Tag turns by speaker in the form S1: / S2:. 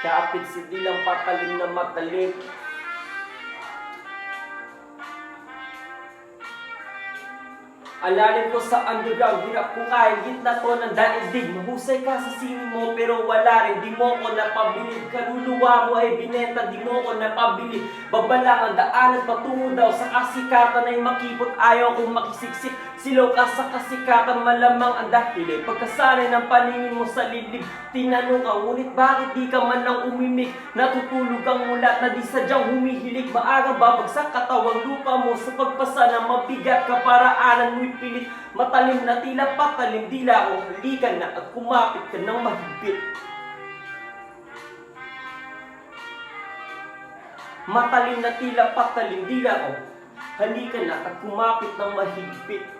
S1: Kapit sa dilang patalim na matalim Alalim ko sa underground, hirap ko kaya gitna to ng daigdig Mahusay ka sa singing mo pero wala rin, di mo ko napabilib. Kaluluwa mo ay binenta, di mo ko napabilib. Babalang ang daanan patungo daw sa kasikatan ay makipot. Ayaw kong makisiksik, silaw ka sa kasikatan Malamang ang dahil pagkasanay ng paningin mo sa liblib Tinanong ka, ngunit bakit di ka man lang umimik? Natutulog ang mulat na di sadyang humihilig. Maagang babagsak katawang lupa mo? Sa pagpasa na mabigat kaparaanan mo'y pilit. Matalim na tila patalim dila ko Halikan na at kumapit ka ng mahigpit. Matalim na tila patalim dila ko Halika na at kumapit ng mahigpit